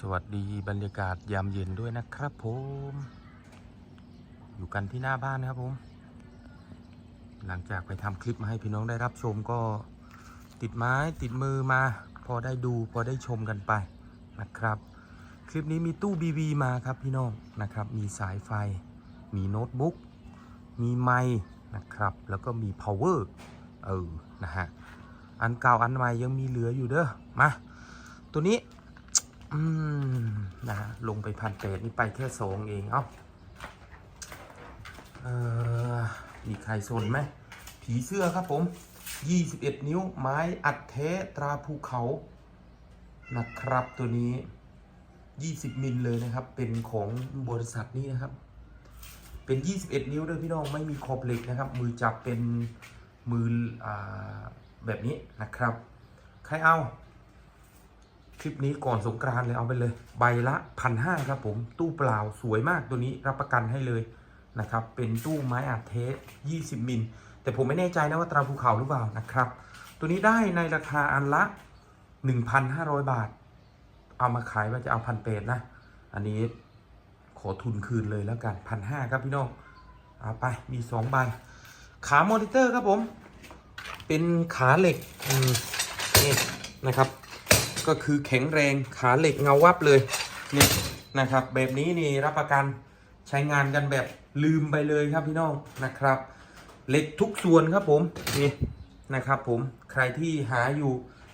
สวัสดีบรรยากาศยามเย็นด้วยนะครับผม อยู่กันที่หน้าบ้านนะครับผม หลังจากไปทำคลิปมาให้พี่น้องได้รับชมก็ติดไม้ติดมือมา พอได้ดูพอได้ชมกันไปนะครับ คลิปนี้มีตู้บีบีมาครับพี่น้องนะครับ มีสายไฟ มีโน้ตบุ๊ก มีไมค์นะครับ แล้วก็มี power เออ นะฮะ อันเก่าอันใหม่ยังมีเหลืออยู่เด้อ มา ตัวนี้ อืมนะฮะลงไปพันเปดนี่ไปแค่สองเองเอ้าเออมีใครสนไหมผีเสื้อครับผม 21 นิ้วไม้อัดแท้ตราภูเขา นะครับตัวนี้ 20 มิลเลยนะครับ เป็นของบริษัทนี้นะครับ เป็น 21 นิ้วด้วยพี่น้องไม่มีขอบเหล็กนะครับ มือจับเป็นมืออาแบบนี้นะครับ ใครเอา ลิปนี้ก่อนสงกรานเลยเอาไปเลย ใบละพันห้าครับผม ตู้เปล่าสวยมากตัวนี้รับประกันให้เลยนะครับ เป็นตู้ไม้อัดเทส 20 มิล แต่ผมไม่แน่ใจนะว่าตราภูเขาหรือเปล่านะครับ ตัวนี้ได้ในราคาอันละ 1,500 บาท เอามาขายว่าจะเอาพันเปดนะ อันนี้ขอทุนคืนเลยแล้วกันพันห้าครับพี่น้องเอาไปมีสองใบขามอนิเตอร์ครับผม เป็นขาเหล็กนี่นะครับ ก็คือแข็งแรงขาเหล็กเงาวับเลยนี่นะครับ แบบนี้นี่รับประกันใช้งานกันแบบลืมไปเลยครับพี่น้องนะครับเหล็กทุกส่วนครับผมนี่นะครับผมใครที่หาอยู่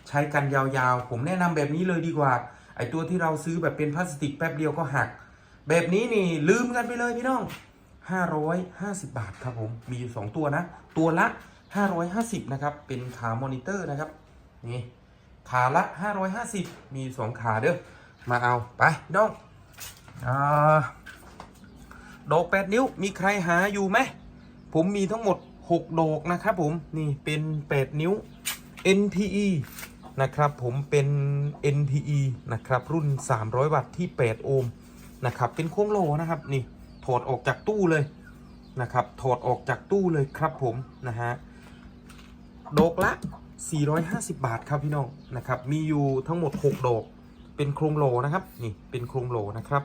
ใช้กันยาวๆ ผมแนะนำแบบนี้เลยดีกว่า ไอตัวที่เราซื้อแบบเป็นพลาสติกแป๊บเดียวก็หัก แบบนี้นี่ลืมกันไปเลยพี่น้อง550 บาทครับผมมีอยู่2ตัวนะ ตัวละ 550นะครับเป็นขามอนิเตอร์นะครับนี่ ขาละ 550 มี2ขาเด้อ มาเอาไปน้องอาดอก8นิ้ว มีใครหาอยู่ไหม ผมมีทั้งหมด 6 ดอกนะครับผม นี่เป็น 8 นิ้ว NPE นะครับผมเป็น NPE นะครับรุ่น 300 วัตต์ที่ 8 โอห์มนะครับเป็นโค้งโลนะครับนี่ถอดออกจากตู้เลยนะครับถอดออกจากตู้เลยครับผมนะฮะดอกละ 450 บาทครับพี่น้องนะครับ มีอยู่ทั้งหมด 6 ดอก เป็นโครงโหลนะครับ นี่เป็นโครงโหลนะครับ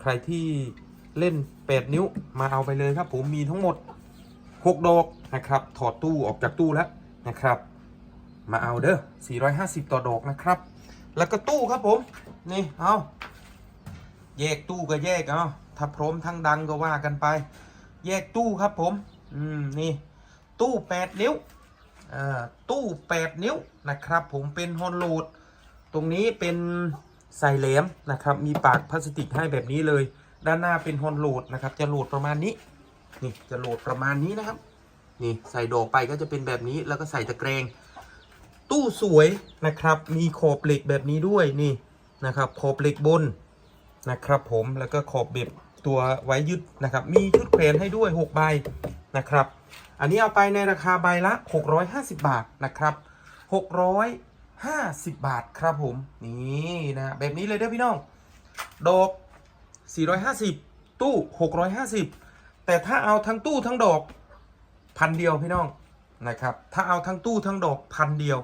ใครที่เล่น 8 นิ้วมาเอาไปเลยครับ ผมมีทั้งหมด 6 ดอกนะครับ ถอดตู้ออกจากตู้แล้วนะครับ มาเอาเด้อ 450 ต่อดอกนะครับ แล้วก็ตู้ครับผม นี่ เอาแยกตู้ก็แยกเอาถ้าพร้อมทั้งดังก็ว่ากันไป แยกตู้ครับผม อืม นี่ ตู้ 8 นิ้ว ตู้ 8 นิ้วนะครับ ผมเป็นฮอนโหลด ตรงนี้เป็นใส่แหลมนะครับ มีปากพลาสติกให้แบบนี้เลย ด้านหน้าเป็นฮอนโหลดนะครับ จะโหลดประมาณนี้ นี่จะโหลดประมาณนี้นะครับ นี่ใส่ดอกไปก็จะเป็นแบบนี้แล้วก็ใส่ตะแกรงตู้สวยนะครับ มีขอบเหล็กแบบนี้ด้วยนี่นะครับขอบเหล็กบนนะครับ ผมแล้วก็ขอบเบ็บตัวไว้ยึดนะครับ มีชุดแขวนให้ด้วย6ใบนะครับ อันนี้เอาไปในราคาใบละ 650 บาทนะครับ 650 บาทครับผมนี่นะแบบนี้เลยเด้อพี่น้องดอก 450 ตู้ 650 แต่ถ้าเอาทั้งตู้ทั้งดอกพันเดียวพี่น้องนะครับ ถ้าเอาทั้งตู้ทั้งดอกพันเดียว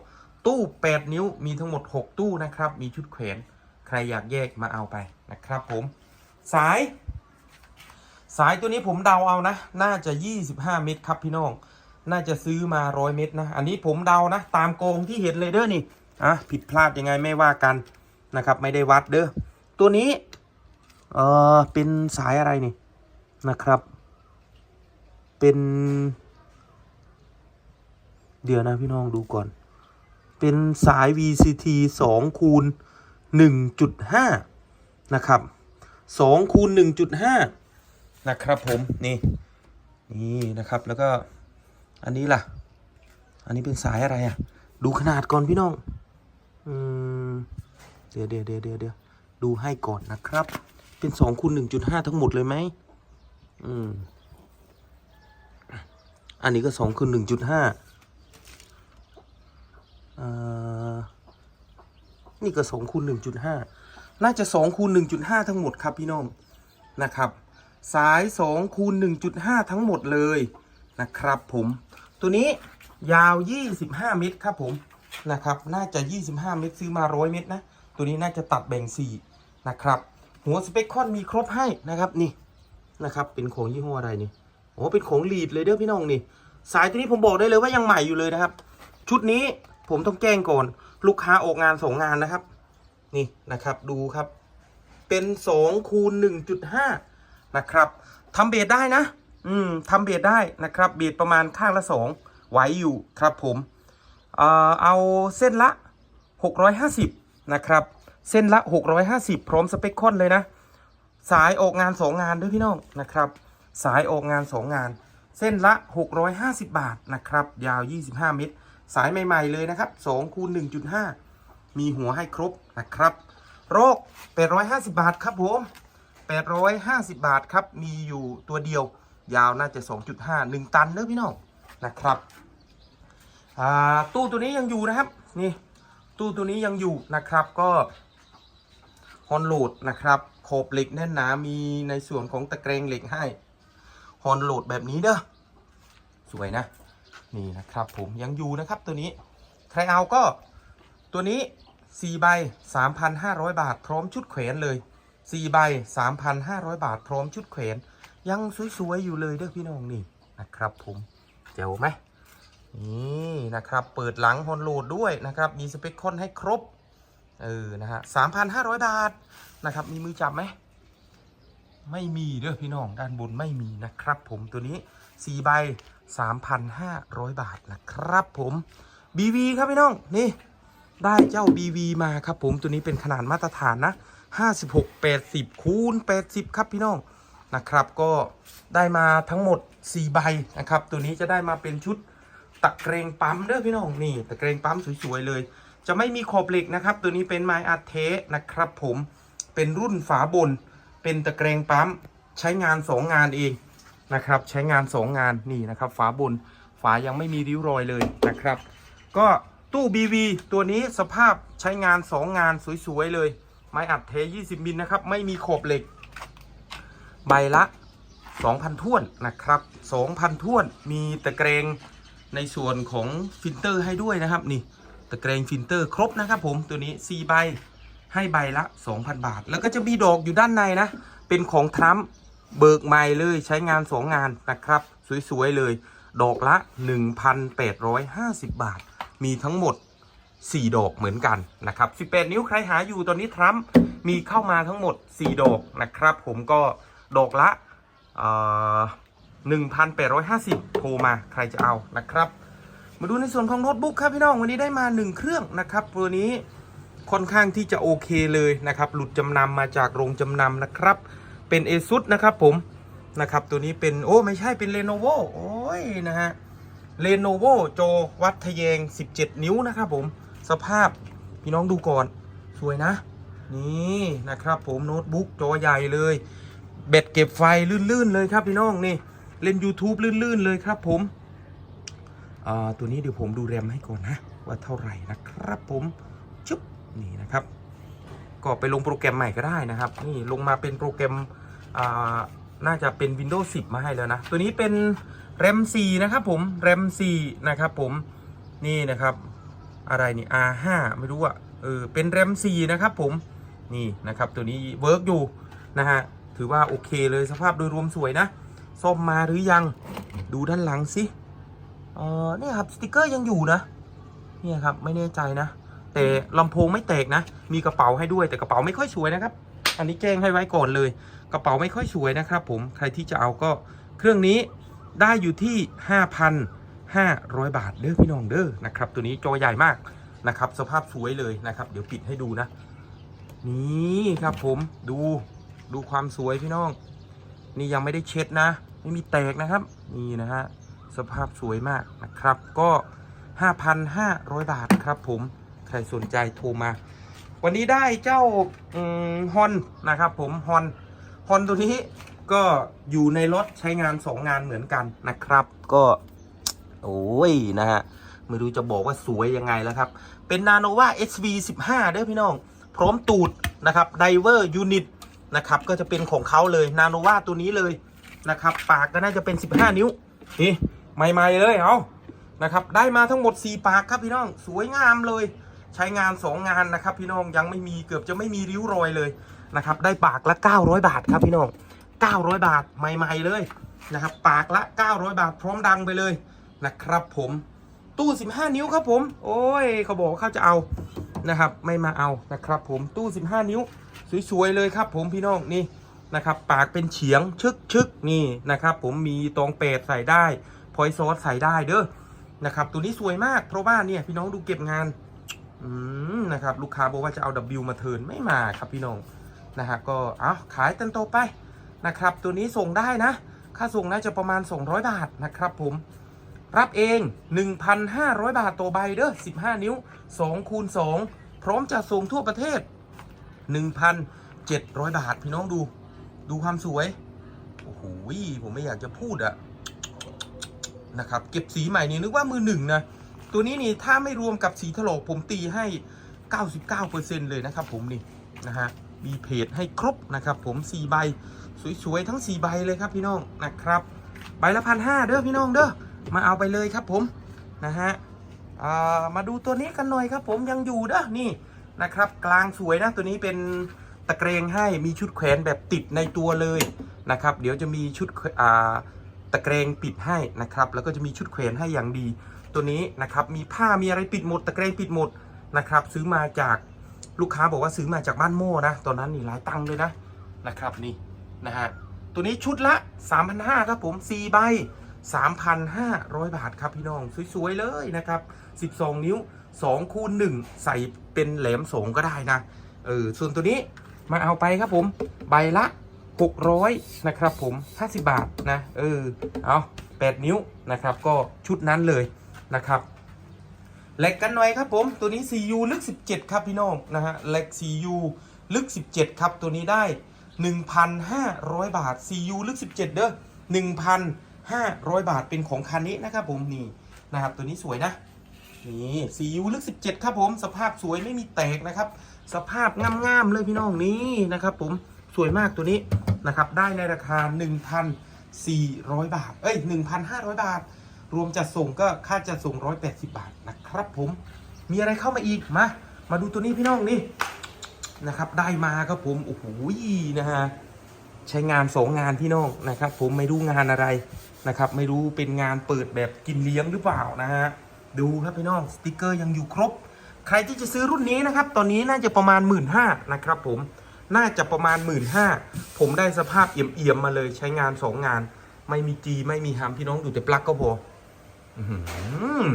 ตู้ 8 นิ้วมีทั้งหมด 6 ตู้นะครับ มีชุดแขวนใครอยากแยกมาเอาไปนะครับผม สาย สายตัวนี้ผมเดาเอานะ น่าจะ 25 เมตรครับพี่น้อง น่าจะซื้อมา100เมตรนะ อันนี้ผมเดานะ ตามโกงที่เห็นเลยเด้อนี่ อะ ผิดพลาดยังไงไม่ว่ากันนะครับ ไม่ได้วัดเด้อ ตัวนี้ เออเป็นสายอะไรนี่นะครับ เป็น เดี๋ยวนะพี่น้องดูก่อน เป็นสาย VCT 2คูณ1.5 นะครับ2คูณ1.5 นะครับผมนี่นี่นะครับแล้วก็อันนี้ล่ะ อันนี้เป็นสายอะไรอะ ดูขนาดก่อนพี่น้องอืมเดี๋ยวเดี๋ยวเดี๋ยวเดี๋ยวดูให้ก่อนนะครับ เป็น2คูณ1.5ทั้งหมดเลยไหมอืมอันนี้ก็2คูณ1.5อ่านี่ก็สองคูณหนึ่งจุดห้าน่าจะสองคูณหนึ่งจุดห้าทั้งหมดครับพี่น้องนะครับ สายสองคูณหนึ่งจุดห้าทั้งหมดเลยนะครับผมตัวนี้ยาวยี่สิบห้าเมตรครับผมนะครับ น่าจะยี่สิบห้าเมตรซื้อมาร้อยเมตรนะ ตัวนี้น่าจะตัดแบ่งสี่นะครับ หัวสเปคคอนมีครบให้นะครับนี่นะครับ เป็นของยี่ห้ออะไรนี่โอ้เป็นของลีดเลยเด้อพี่น้องนี่ สายตัวนี้ผมบอกได้เลยว่ายังใหม่อยู่เลยนะครับ ชุดนี้ผมต้องแจ้งก่อน ลูกค้าออกงานสองงานนะครับ นี่นะครับดูครับ เป็น2คูณ1.5 นะครับทำเบสได้นะ อืมทำเบสได้นะครับ เบสประมาณข้างละ2ไหวอยู่ครับผม เอ่อเอาเส้นละ 650 นะครับ เส้นละ 650 พร้อมสเปคคอนเลยนะ สายออกงาน 2 งานด้วยพี่น้องนะครับ สายออกงาน 2 งาน เส้นละ 650 บาทนะครับ ยาว 25 เมตร สายใหม่ ๆ เลยนะครับ2คูณ1.5 มีหัวให้ครบนะครับ โรค850 บาทครับผม 850 บาทครับ มีอยู่ตัวเดียวยาวน่าจะ 2.5 1 ตันเนอะพี่น้องนะครับตู้ตัวนี้ยังอยู่นะครับนี่ตู้ตัวนี้ยังอยู่นะครับก็ฮอนโหลดนะครับโคบเหล็กแน่นหนา มีในส่วนของตะเกรงเหล็กให้ฮอนโหลดแบบนี้เด้อสวยนะนี่นะครับผมยังอยู่นะครับตัวนี้ ใครเอาก็ตัวนี้4ใบ 3,500 บาท พร้อมชุดแขวนเลย 4ใบ3,500บาทพร้อมชุดแขวนยังสวยๆอยู่เลยเด้อพี่น้องนี่นะครับผมเจ๋วไหมนี่นะครับเปิดหลังฮอนโหลดด้วยนะครับมีสเปคคอนให้ครบเออนะฮะสามพันห้าร้อยบาทนะครับมีมือจับไหมไม่มีเด้อพี่น้องด้านบนไม่มีนะครับ ผมตัวนี้สี่ใบสามพันห้าร้อยบาทนะครับผม BV ครับพี่น้องนี่ได้เจ้า BV มาครับผมตัวนี้เป็นขนาดมาตรฐานนะ 56 80 คูณ 80 ครับพี่น้องนะครับ ก็ได้มาทั้งหมด 4 ใบนะครับ ตัวนี้จะได้มาเป็นชุดตะเกรงปั๊มเด้อพี่น้องนี่ตะเกรงปั๊มสวยๆเลย จะไม่มีขอบเหล็กนะครับ ตัวนี้เป็นไม้อัดเทสนะครับ ผมเป็นรุ่นฝาบน เป็นตะเกรงปั๊มใช้งาน 2 งานเองนะครับ ใช้งาน 2 งานนี่นะครับ ฝาบนฝายังไม่มีริ้วรอยเลยนะครับ ก็ตู้ BV ตัวนี้สภาพใช้งาน 2 งานสวยๆเลย ไม้อัดเท 20 มิลนะครับ ไม่มีขอบเหล็ก ใบละ 2,000ท้วนนะครับ 2,000ท้วน มีตะเกรงในส่วนของฟิลเตอร์ให้ด้วยนะครับ นี่ ตะเกรงฟิลเตอร์ครบนะครับผม ตัวนี้ 4 ใบ ให้ใบละ 2,000 บาท แล้วก็จะมีดอกอยู่ด้านในนะ เป็นของทรัมป์เบิกใหม่เลยใช้งาน 2 งานนะครับ สวย ๆ เลย ดอกละ 1,850 บาท มีทั้งหมด 4 ดอกเหมือนกันนะครับ 18 นิ้วใครหาอยู่ตอนนี้ทรัมป์มีเข้ามาทั้งหมด 4 ดอกนะครับ ผมก็ดอกละเอ่อ1,850 โทรมาใครจะเอานะครับ มาดูในส่วนของโน้ตบุ๊กครับพี่น้องวันนี้ได้มา 1 เครื่องนะครับตัวนี้ค่อนข้างที่จะโอเคเลยนะครับ หลุดจำนำมาจากโรงจำนำนะครับ เป็น ASUS นะครับผมนะครับตัวนี้เป็นโอ้ไม่ใช่เป็น Lenovo โอ้ยนะฮะ Lenovo โจวัดทะแยง 17 นิ้วนะครับผม สภาพพี่น้องดูก่อนสวยนะ นี่นะครับ ผมโน้ตบุ๊กจอใหญ่เลยเบ็ดเก็บไฟลื่นๆเลยครับพี่น้องนี่เล่น YouTube ลื่นๆเลยครับผมอ่าตัวนี้เดี๋ยวผมดูแรมให้ก่อนนะ ว่าเท่าไหร่นะครับผมชุบนี่นะครับ ก็ไปลงโปรแกรมใหม่ก็ได้นะครับ นี่ลงมาเป็นโปรแกรมอ่าน่าจะเป็น Windows 10 มาให้แล้วนะ ตัวนี้เป็น RAM 4นะครับผม RAM 4นะครับผมนี่นะครับ อะไรนี่ R5 ไม่รู้อะเออเป็น RAM 4นะครับผมนี่นะครับตัวนี้เวิร์กอยู่นะฮะถือว่าโอเคเลยสภาพโดยรวมสวยนะซ่อมมาหรือยังดูด้านหลังสิเออเนี่ยครับสติกเกอร์ยังอยู่นะเนี่ยครับไม่แน่ใจนะ แต่ลำโพงไม่แตกนะ มีกระเป๋าให้ด้วยแต่กระเป๋าไม่ค่อยสวยนะครับ อันนี้แจ้งให้ไว้ก่อนเลย กระเป๋าไม่ค่อยสวยนะครับผมใครที่จะเอาก็เครื่องนี้ได้อยู่ที่ 500 บาทเด้อพี่น้องเด้อนะครับ ตัวนี้จอใหญ่มากนะครับ สภาพสวยเลยนะครับ เดี๋ยวปิดให้ดูนะ นี่ครับผมดูดูความสวยพี่น้อง นี่ยังไม่ได้เช็ดนะ ไม่มีแตกนะครับ นี่นะฮะสภาพสวยมากนะครับ ก็ 5,500 บาทครับผมใครสนใจโทรมา วันนี้ได้เจ้าฮอนนะครับ ผมฮอนฮอนตัวนี้ก็อยู่ในรถใช้งาน 2 งานเหมือนกันนะครับ ก็ โอ้ยนะฮะไม่รู้จะบอกว่าสวยยังไงแล้วครับ เป็น Nanoa SV 15 เด้อพี่น้อง พร้อมตูดนะครับ Diver Unit นะครับ ก็จะเป็นของเขาเลย Nanoa ตัวนี้เลยนะครับ ปากก็น่าจะเป็น 15 นิ้ว นี่ใหม่ๆเลยเอานะครับ ได้มาทั้งหมด 4 ปากครับพี่น้อง สวยงามเลย ใช้งาน 2 งานนะครับพี่น้องยังไม่มีเกือบจะไม่มีริ้วรอยเลยนะครับ ได้ปากละ 900 บาทครับพี่น้อง 900 บาทใหม่ ๆเลยนะครับ ปากละ 900 บาทพร้อมดังไปเลย นะครับผมตู้ 15 นิ้วครับผม โอ้ยเขาบอกเขาจะเอานะครับ ไม่มาเอานะครับ ผมตู้ 15 นิ้ว สวยๆเลยครับ ผมพี่น้องนี่นะครับ ปากเป็นเฉียงชึกชึกนี่นะครับ ผมมีตองเปดใส่ได้พอยซอสใส่ได้เด้อนะครับ ตัวนี้สวยมากเพราะว่าเนี่ยพี่น้องดูเก็บงานอืมนะครับลูกค้าบอกว่าจะเอา W มาเทินไม่มาครับพี่น้องนะฮะก็เอาขายตันโตไปนะครับ ตัวนี้ส่งได้นะ ค่าส่งน่าจะประมาณ 200 บาทนะครับผม รับเอง 1,500 บาทต่อใบเด้อ15 นิ้ว2คูณ2พร้อมจะส่งทั่วประเทศ 1,700 บาท พี่น้องดู ดูความสวย โอ้โหผมไม่อยากจะพูดอะนะครับ เก็บสีใหม่นี่นึกว่ามือหนึ่งนะ ตัวนี้นี่ถ้าไม่รวมกับสีถลอกผมตีให้ 99%เลยนะครับผมนี่นะฮะมีเพจให้ครบนะครับ ผม4ใบ สวยๆ ทั้ง 4 ใบเลยครับพี่น้องนะครับ ใบละพันห้าเด้อพี่น้องเด้อ มาเอาไปเลยครับผมนะฮะมาดูตัวนี้กันหน่อยครับผมยังอยู่ด้นี่นะครับ กลางสวยนะตัวนี้เป็นตะเกรงให้มีชุดแขวนแบบติดในตัวเลยนะครับ เดี๋ยวจะมีชุดตะเกรงปิดให้นะครับ แล้วก็จะมีชุดแขวนให้อย่างดี ตัวนี้นะครับมีผ้ามีอะไรปิดหมด ตะเกรงปิดหมดนะครับ ซื้อมาจากลูกค้าบอกว่าซื้อมาจากบ้านโม่นะตอนนั้นนี่หลายตังค์เลยนะนะครับนี่นะฮะตัวนี้ชุดละ3,500ครับผม4ใบ 3,500 บาทครับพี่น้อง สวย ๆ เลยนะครับ 12 นิ้ว 2 คูณ 1 ใส่เป็นแหลมสงก็ได้นะ เออ ส่วนตัวนี้มาเอาไปครับผม ใบละ 600 นะครับผม 50 บาทนะ เออ เอา8 นิ้วนะครับ ก็ชุดนั้นเลยนะครับเหล็กกันหน่อยครับผม ตัวนี้ CU ลึก 17 ครับพี่น้องนะฮะเหล็ก CU ลึก 17 ครับ ตัวนี้ได้ 1,500 บาท CU ลึก 17 เด้อ 500 บาทเป็นของคันนี้นะครับผมนี่นะครับตัวนี้สวยนะนี่ CU ลึก 17 ครับผมสภาพสวยไม่มีแตกนะครับ สภาพงามๆเลยพี่น้องนี่นะครับผมสวยมากตัวนี้นะครับได้ในราคา 1,400 บาท เอ้ย 1,500 บาท รวมจัดส่งก็ค่าจัดส่ง 180 บาทนะครับผมมีอะไรเข้ามาอีกมามาดูตัวนี้พี่น้องนี่นะครับได้มาครับผมโอ้โหนะฮะ ใช้งานสองงานพี่น้องนะครับ ผมไม่รู้งานอะไรนะครับ ไม่รู้เป็นงานเปิดแบบกินเลี้ยงหรือเปล่านะฮะดูครับพี่น้องสติกเกอร์ยังอยู่ครบ ใครที่จะซื้อรุ่นนี้นะครับ ตอนนี้น่าจะประมาณ 1 5ื่นนะครับผมน่าจะประมาณ 1 5ื่นผมได้สภาพเอี่ยมๆมาเลยใช้งานสองงาน ไม่มีจีไม่มีหามพี่น้องดูแต่ปลั๊กก็พออื้อหือ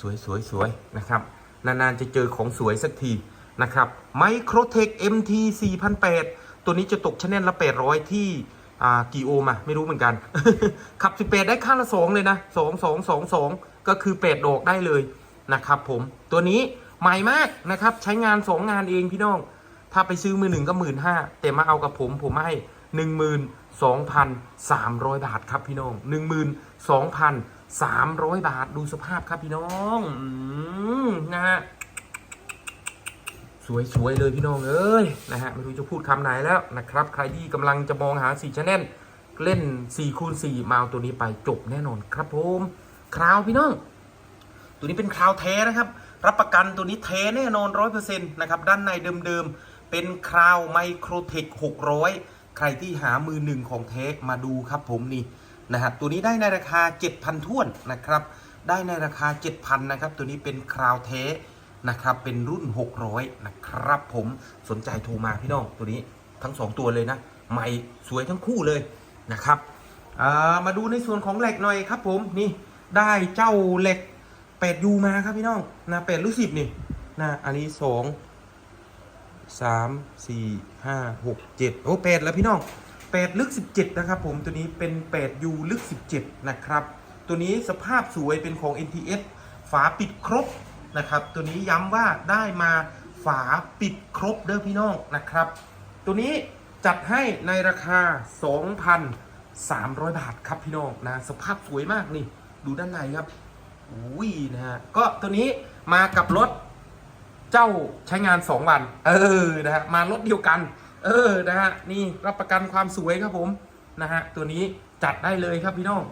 สวยสวยสวยนะครับ นานๆจะเจอของสวยสักทีนะครับไมโครเทค MT 4008 ตัวนี้จะตกชแนลละ800ที่อ่ากี่โอมอะไม่รู้เหมือนกัน ขับ18ได้ข้างละ2เลยนะ2 2 2 2ก็คือ8ดอกได้เลยนะครับผมตัวนี้ใหม่มากนะครับใช้งาน2งานเองพี่น้อง ถ้าไปซื้อมือหนึ่งก็หมื่นห้าแต่มาเอากับผมผมให้หนึ่งหมื่นสองพันสามร้อยบาทครับพี่น้องหนึ่งหมื่นสองพันสามร้อยบาทดูสภาพครับพี่น้องอนะฮะ สวยๆเลยพี่น้องเอ้ยนะฮะไม่รู้จะพูดคำไหนแล้วนะครับ ใครที่กำลังจะมองหาสีชแนลเล่น4คูณ4มาเอาตัวนี้ไปจบแน่นอนครับผมคราวพี่น้อง ตัวนี้เป็นคราวแท้นะครับ รับประกันตัวนี้แท้แน่นอนร้อยเปอร์เซ็นต์นะครับด้านในเดิมๆเป็นคราวไมโครเทค600ใครที่หามือหนึ่งของแท้มาดูครับผมนี่นะฮะตัวนี้ได้ในราคา 7,000ท้วนนะครับ ได้ในราคา 7,000นะครับตัวนี้เป็นคราวแท้ นะครับ เป็นรุ่น 600 นะครับ ผมสนใจโทรมาพี่น้องตัวนี้ทั้ง 2 ตัวเลยนะใหม่สวยทั้งคู่เลยนะครับามาดูในส่วนของเหล็กหน่อยครับ ผมนี่ได้เจ้าเหล็กเป็ดยูมาครับพี่น้องนะเป็ดรู้สิบนี่นะอันนี้สองสามสี่ห้าหกเจ็ดโอ้เป็ดแล้วพี่น้องเป็ดลึกสิบเจ็ดนะครับ ผมตัวนี้เป็นเป็ดยูลึกสิบเจ็ดนะครับ ตัวนี้สภาพสวยเป็นของ NTS ฝาปิดครบ นะครับ ตัวนี้ย้ำว่าได้มาฝาปิดครบเด้อพี่น้องนะครับ ตัวนี้จัดให้ในราคา 2,300 บาทครับพี่น้องนะสภาพสวยมากนี่ดูด้านในครับอุ้ยนะฮะก็ตัวนี้มากับรถเจ้าใช้งาน 2 วัน เออนะฮะมารถเดียวกัน เออนะฮะนี่รับประกันความสวยครับผมนะฮะตัวนี้จัดได้เลยครับพี่น้อง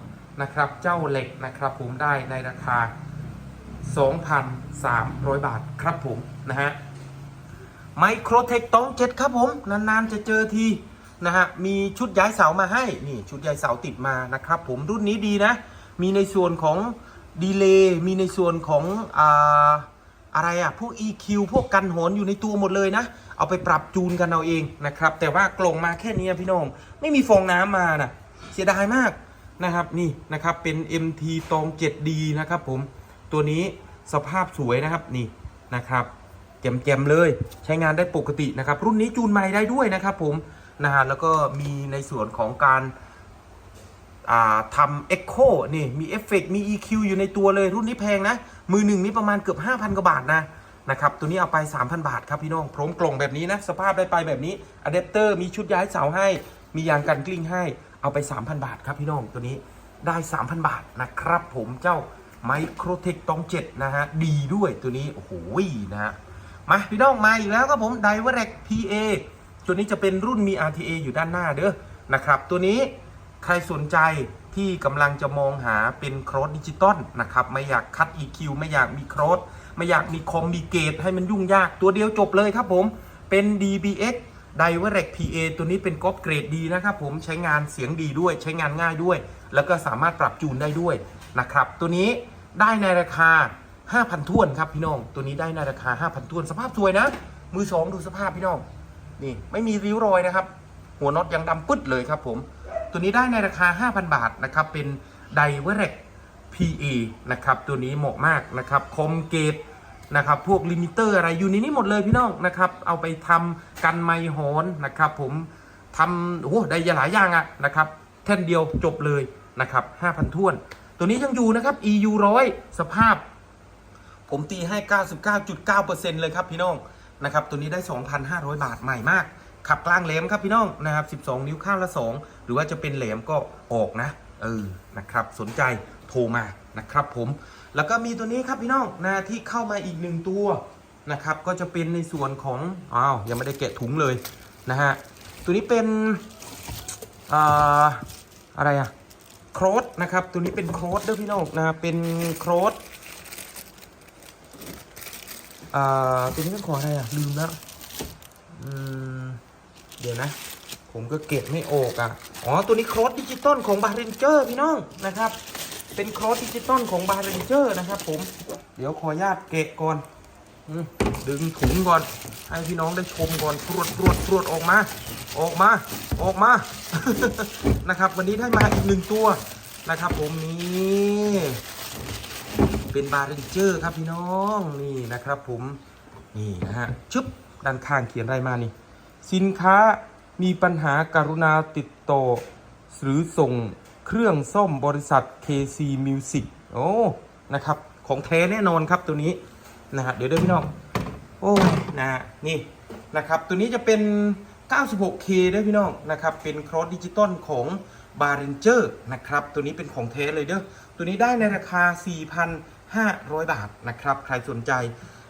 นะครับ เจ้าเหล็กนะครับผมได้ในราคา 2,300 บาทครับผม นะฮะไมโครเทคตองเจ็ดครับผม นาน ๆ จะเจอที นะฮะ มีชุดย้ายเสามาให้ นี่ ชุดย้ายเสาติดมานะครับผมรุ่นนี้ดีนะ มีในส่วนของดีเลย์มีในส่วนของอ่าอะไรอะพวก EQ พวกกันโหนอยู่ในตัวหมดเลยนะ เอาไปปรับจูนกันเอาเองนะครับ แต่ว่ากล่องมาแค่นี้พี่น้อง ไม่มีฟองน้ำมานะเสียดายมากนะครับ นี่นะครับเป็น MT ตอง 7D นะครับผม ตัวนี้สภาพสวยนะครับนี่นะครับแจ่มๆเลยใช้งานได้ปกตินะครับ รุ่นนี้จูนใหม่ได้ด้วยนะครับ ผมนะฮะแล้วก็มีในส่วนของการอ่าทำ Echo นี่มีเอฟเฟกมี EQ อยู่ในตัวเลยรุ่นนี้แพงนะ มือหนึ่งนี่ประมาณเกือบ 5,000 กว่าบาทนะนะครับ ตัวนี้เอาไป 3,000 บาทครับพี่น้อง พร้อมกล่องแบบนี้นะ สภาพได้ไปแบบนี้อะแดปเตอร์มีชุดย้ายเสาให้ มียางกันกลิ้งให้ เอาไป 3,000 บาทครับพี่น้องตัวนี้ได้ 3,000 บาทนะครับผมเจ้า ไมโครเทคตองเจ็ดนะฮะ ดีด้วยตัวนี้ โอ้โหนะฮะ มา พี่น้องมาอีกแล้วครับผม d i v e r e c PA ตัวนี้จะเป็นรุ่นมี RTA อยู่ด้านหน้าเด้อนะครับ ตัวนี้ใครสนใจที่กำลังจะมองหาเป็นโครสดิจิตอลนะครับ ไม่อยากคัด EQ ไม่อยากมีโครสไม่อยากมีคอมมีเกตให้มันยุ่งยากตัวเดียวจบเลยครับผมเป็น DBX d i v e r e c PA ตัวนี้เป็นก๊อปเกรดดีนะครับผมใช้งานเสียงดีด้วยใช้งานง่ายด้วย แล้วก็สามารถปรับจูนได้ด้วยนะครับ ตัวนี้ ได้ในราคา 5,000ท้วนครับพี่น้อง ตัวนี้ได้ในราคา 5,000ท้วน สภาพสวยนะ มือสองดูสภาพพี่น้อง นี่ไม่มีริ้วรอยนะครับ หัวน็อตยังดำปึ๊ดเลยครับผม ตัวนี้ได้ในราคา 5,000 บาทนะครับ เป็นไดเวอร์เรก PA นะครับ ตัวนี้เหมาะมากนะครับคอมเกตนะครับ พวกลิมิเตอร์อะไรอยู่ในนี้หมดเลยพี่น้องนะครับ เอาไปทำกันไมโหนนะครับ ผมทำโอ้โหได้หลายอย่างอะนะครับ แท่นเดียวจบเลยนะครับ 5,000ท้วน ตัวนี้ยังอยู่นะครับ EU 100สภาพ ผมตีให้ 99.9%เลยครับพี่น้องนะครับตัวนี้ได้ 2,500 บาทใหม่มาก ขับกลางแหลมครับพี่น้องนะครับ12 นิ้วข้างละ 2 หรือว่าจะเป็นแหลมก็ออกนะเออนะครับสนใจโทรมานะครับผมแล้วก็มีตัวนี้ครับพี่น้องนะที่เข้ามาอีกหนึ่งตัวนะครับก็จะเป็นในส่วนของอ้าวยังไม่ได้แกะถุงเลยนะฮะตัวนี้เป็นอ่าอะไรอะ นะครับ ตัวนี้เป็นโครสเด้อพี่น้องนะเป็นโครสอ่าตัวนี้ต้องขออะไรอะ ลืมแล้วอืมเดี๋ยวนะ ผมก็เก็บไม่ออกอะ อ๋อ ตัวนี้โครสดิจิตอลของบาร์เรนเจอร์พี่น้องนะครับ เป็นโครสดิจิตอลของบาร์เรนเจอร์นะครับ ผม เดี๋ยวขออนุญาตเกะก่อนดึงถุงก่อน ให้พี่น้องได้ชมก่อนตรวจตรวจตรวจออกมา ออกมา ออกมา นะครับ วันนี้ได้มาอีกหนึ่งตัว นะครับผมนี่เป็นบาร์เรนเจอร์ครับพี่น้องนี่นะครับผมนี่นะฮะชึบด้านข้างเขียนอะไรมานี่ สินค้ามีปัญหาการุณาติดต่อ หรือส่งเครื่องซ่อมบริษัท KC Music โอ้นะครับ ของแท้แน่นอนครับตัวนี้นะฮะเดี๋ยวด้อพี่น้อง โอ้ยนะฮะนี่นะครับ ตัวนี้จะเป็น 96K ด้วยพี่น้องนะครับ เป็นครอสดิจิตอลของ b a r r e n g e r นะครับ ตัวนี้เป็นของแท้เลยเด้อ ตัวนี้ได้ในราคา 4,500 บาทนะครับ ใครสนใจ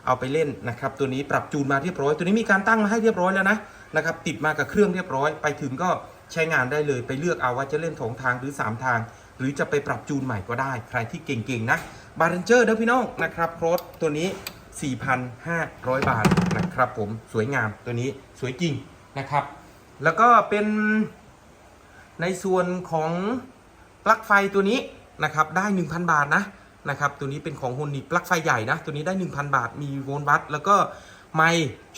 เอาไปเล่นนะครับ ตัวนี้ปรับจูนมาเรียบร้อย ตัวนี้มีการตั้งมาให้เรียบร้อยแล้วนะนะครับ ติดมากับเครื่องเรียบร้อย ไปถึงก็ใช้งานได้เลย ไปเลือกเอาว่าจะเล่นสองทางหรือ 3 ทาง หรือจะไปปรับจูนใหม่ก็ได้ ใครที่เก่งๆนะ b a r r e n g e r เด้อพี่น้องนะครับครสตัวนี้ 4,500 บาทนะครับผม สวยงามตัวนี้สวยจริงนะครับ แล้วก็เป็น ในส่วนของปลั๊กไฟตัวนี้นะครับได้ 1,000 บาทนะนะครับตัวนี้เป็นของฮ o นนี่ปลั๊กไฟใหญ่นะตัวนี้ได้ 1,000 บาทมีโวลต์วัตแล้วก็ไม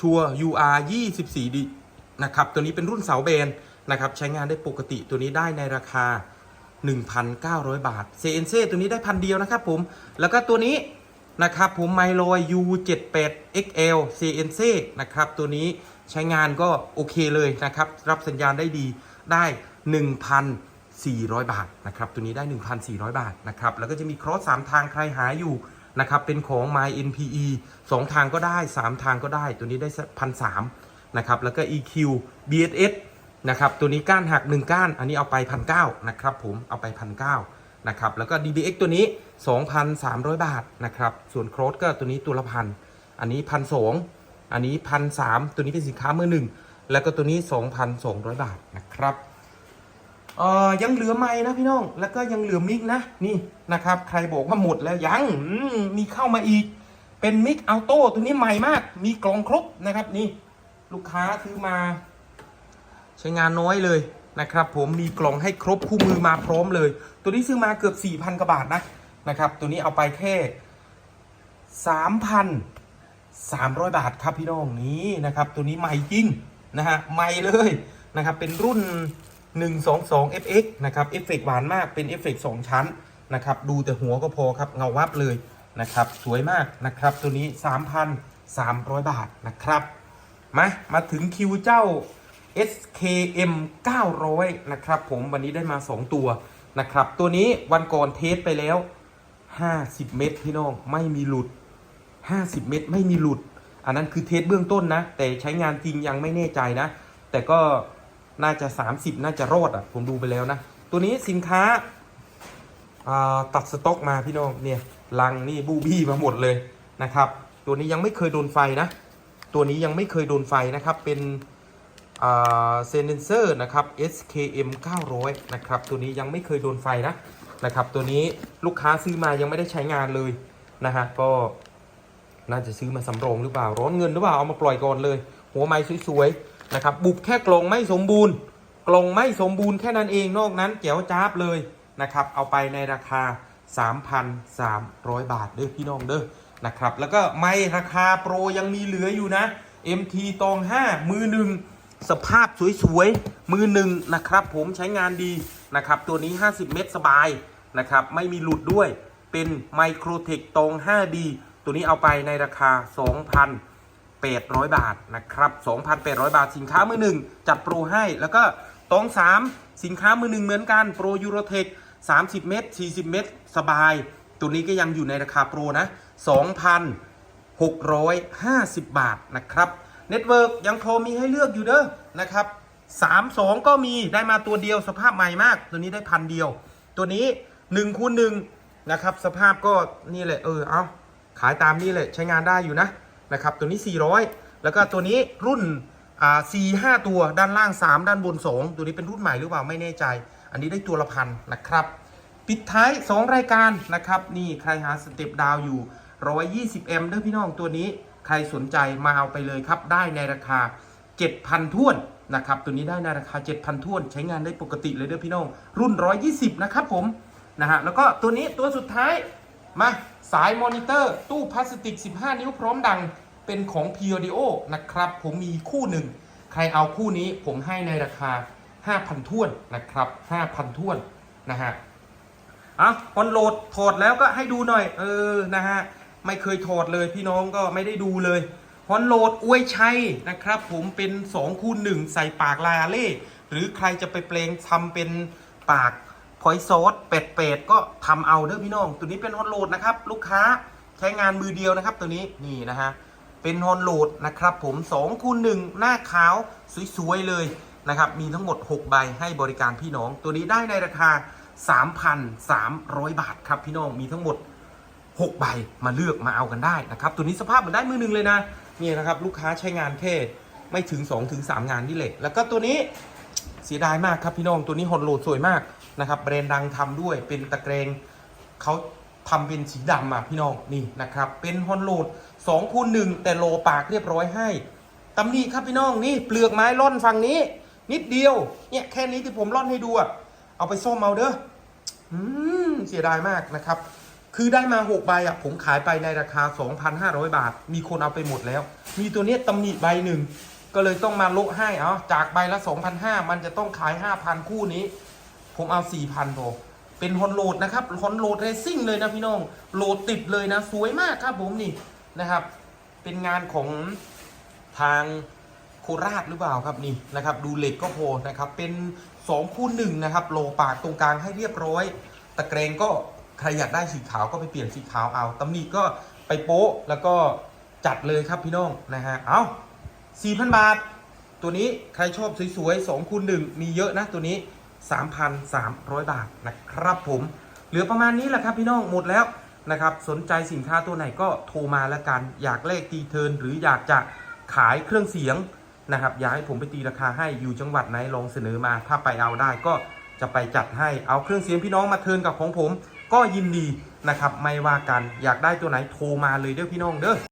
ชัว UR 24 d นะครับตัวนี้เป็นรุ่นเสาเบนนะครับใช้งานได้ปกติตัวนี้ได้ในราคา 1,900 บาท CNC ตัวนี้ได้พันเดียวนะครับผมแล้วก็ตัวนี้นะครับผมไมโล U78 XL CNC นะครับตัวนี้ใช้งานก็โอเคเลยนะครับรับสัญญาณได้ดีได้ 1,400 บาทนะครับตัวนี้ได้ 1,400 บาทนะครับแล้วก็จะมีครอส3ทางใครหาอยู่นะครับเป็นของ My NPE 2 ทางก็ได้ 3 ทางก็ได้ ตัวนี้ได้พันสนะครับแล้วก็ EQ BSS นะครับตัวนี้ก้านหัก 1 ก้าน อันนี้เอาไปพันเนะครับผมเอาไปพันเนะครับแล้วก็ DBX ตัวนี้ 2,300 บาทนะครับส่วนโครสก็ตัวนี้ตัวละพันอันนี้พันสอันนี้พันสตัวนี้เป็นสินค้ามือหนึ่งแล้วก็ตัวนี้ 2,200 บาทนะครับ เอ่อยังเหลือไม้นะพี่น้อง แล้วก็ยังเหลือมิกนะนี่นะครับ ใครบอกว่าหมดแล้วยังมมีเข้ามาอีก เป็นมิกอัลโต้ตัวนี้ใหม่มาก มีกล่องครบนะครับนี่ ลูกค้าซื้อมา ใช้งานน้อยเลยนะครับ ผมมีกล่องให้ครบคู่มือมาพร้อมเลย ตัวนี้ซื้อมาเกือบ4,000กว่าบาทนะนะครับ ตัวนี้เอาไปแค่3,300บาทครับพี่น้องนี้นะครับ ตัวนี้ใหม่จริงนะฮะใหม่เลยนะครับ เป็นรุ่น 122 FX นะครับเอฟเฟกต์หวานมากเป็นเอฟเฟกต์2ชั้นนะครับดูแต่หัวก็พอครับเงาวับเลยนะครับสวยมากนะครับตัวนี้ 3,300 บาทนะครับมามาถึงคิวเจ้า SKM 900 นะครับผมวันนี้ได้มา 2 ตัวนะครับตัวนี้วันก่อนเทสไปแล้ว 50 เม็ดพี่น้องไม่มีหลุด 50 เม็ดไม่มีหลุด อันนั้นคือเทสเบื้องต้นนะ แต่ใช้งานจริงยังไม่แน่ใจนะ แต่ก็ น่าจะ 30 น่าจะรอดอะ ผมดูไปแล้วนะ ตัวนี้สินค้าตัดสต็อกมาพี่น้องเนี่ยลังนี่บูบี้มาหมดเลยนะครับ ตัวนี้ยังไม่เคยโดนไฟนะ ตัวนี้ยังไม่เคยโดนไฟนะครับ เป็นเซนเซอร์นะครับ SKM 900 นะครับ ตัวนี้ยังไม่เคยโดนไฟนะนะครับ ตัวนี้ลูกค้าซื้อมายังไม่ได้ใช้งานเลยนะฮะก็น่าจะซื้อมาสำรองหรือเปล่า ร้อนเงินหรือเปล่าเอามาปล่อยก่อนเลย หัวไม้สวยๆ นะครับบุบแค่กลงไม่สมบูรณ์ กลงไม่สมบูรณ์แค่นั้นเองนอกนั้นแจ๋วจ้าบเลยนะครับเอาไปในราคา 3,300 บาทเด้อพี่น้องเด้อนะครับแล้วก็ไม่ราคาโปรยังมีเหลืออยู่นะ MT ตอง 5 มือหนึ่งสภาพสวยๆ มือหนึ่งนะครับผมใช้งานดีนะครับตัวนี้ 50 เมตรสบายนะครับไม่มีหลุดด้วยเป็นไมโครเทคตอง 5D ตัวนี้เอาไปในราคา 2,800 บาทนะครับ 2,800 บาทสินค้ามือหนึ่งจัดโปรให้ แล้วก็ตอง3 สินค้ามือหนึ่งเหมือนกันโปรยูโรเทค30 เมตร 40 เมตร สบาย ตัวนี้ก็ยังอยู่ในราคาโปรนะ 2,650 บาทนะครับเน็ตเวิร์กยังพอมีให้เลือกอยู่เด้อนะครับ3 2 ก็มีได้มาตัวเดียวสภาพใหม่มาก ตัวนี้ได้พันเดียว ตัวนี้1คูณ1นะครับ สภาพก็นี่แหละเออเอาขายตามนี่แหละใช้งานได้อยู่นะ นะครับตัวนี้ 400 แล้วก็ตัวนี้รุ่นอ่า4 5ตัวด้านล่าง 3 ด้านบน 2 ตัวนี้เป็นรุ่นใหม่หรือเปล่าไม่แน่ใจ อันนี้ได้ตัวละพันนะครับ ปิดท้าย 2 รายการนะครับ นี่ใครหาสเต็ปดาวอยู่ 120M เด้อพี่น้องตัวนี้ใครสนใจมาเอาไปเลยครับ ได้ในราคา 7,000ท้วนนะครับ ตัวนี้ได้ในราคา 7,000ท้วน ใช้งานได้ปกติเลยเด้อพี่น้อง รุ่น 120 นะครับผม นะฮะ แล้วก็ตัวนี้ตัวสุดท้าย มา สายมอนิเตอร์ ตู้พลาสติก 15 นิ้วพร้อมดังเป็นของ p i o d i o นะครับ ผมมีคู่หนึ่ง ใครเอาคู่นี้ผมให้ในราคา 5,000ท้วนนะครับ 5,000ท้วนนะฮะอะออนโหลดถอดแล้วก็ให้ดูหน่อย เออนะฮะ ไม่เคยถอดเลยพี่น้องก็ไม่ได้ดูเลยฮอนโหลดอวยชัยนะครับ ผมเป็น2คูณ1ใส่ปากลายอาเล่ หรือใครจะไปเปลงทำเป็นปาก พอยซอสเป็ดเป็ดก็ทำเอาเด้อพี่น้อง ตัวนี้เป็นฮอนโหลดนะครับ ลูกค้าใช้งานมือเดียวนะครับ ตัวนี้นี่นะฮะเป็นฮอนโหลดนะครับผม2คูณ1หน้าขาวสวยๆเลยนะครับ มีทั้งหมด 6 ใบให้บริการพี่น้อง ตัวนี้ได้ในราคา 3,300 บาทครับพี่น้องมีทั้งหมด 6 ใบมาเลือกมาเอากันได้นะครับ ตัวนี้สภาพเหมือนได้มือหนึ่งเลยนะนี่นะครับลูกค้าใช้งานแค่ไม่ถึง2-3ถึง3งานนี่แหละแล้วก็ตัวนี้เสียดายมากครับพี่น้องตัวนี้ฮอนโหลดสวยมาก นะครับแบรนด์ดังทำด้วยเป็นตะเกรงเขาทำเป็นสีดำอะพี่น้องนี่นะครับ เป็นฮอนโหลด2คูณ1แต่โลปากเรียบร้อยให้ตำหนิครับพี่น้องนี่เปลือกไม้ร่อนฝั่งนี้ นิดเดียวเนี่ยแค่นี้ที่ผมร่อนให้ดูอะเอาไปส้มเอาเด้ออืมเสียดายมากนะครับ คือได้มา6ใบอะผมขายไปในราคา 2,500 บาท มีคนเอาไปหมดแล้ว มีตัวเนี้ยตำหนิใบหนึ่งก็เลยต้องมาโละให้เอาจากใบละ2,500มันจะต้องขาย 5,000 คู่นี้ ผมเอา4,000พอเป็นฮอนโหลดนะครับฮอนโหลดเรซิ่งเลยนะพี่น้องโหลดติดเลยนะ สวยมากครับผมนี่นะครับ เป็นงานของทางโคราชหรือเปล่าครับนี่นะครับ ดูเหล็กก็พอนะครับ เป็น2คูณ1นะครับโลปากตรงกลางให้เรียบร้อย ตะแกรงก็ใครอยากได้สีขาวก็ไปเปลี่ยนสีขาวเอาตำหนิก็ไปโป๊ะแล้วก็จัดเลยครับพี่น้องนะฮะเอา4,000 บาท ตัวนี้ใครชอบสวยๆ2คูณ1มีเยอะนะตัวนี้ 3,300 บาทนะครับผม เหลือประมาณนี้แหละครับพี่น้องหมดแล้วนะครับ สนใจสินค้าตัวไหนก็โทรมาแล้วกัน อยากเลขตีเทินหรืออยากจะขายเครื่องเสียงนะครับ อยากให้ผมไปตีราคาให้อยู่จังหวัดไหนลองเสนอมา ถ้าไปเอาได้ก็จะไปจัดให้เอาเครื่องเสียงพี่น้องมาเทินกับของผม ก็ยินดีนะครับ ไม่ว่ากันอยากได้ตัวไหนโทรมาเลยเด้อพี่น้องเด้อ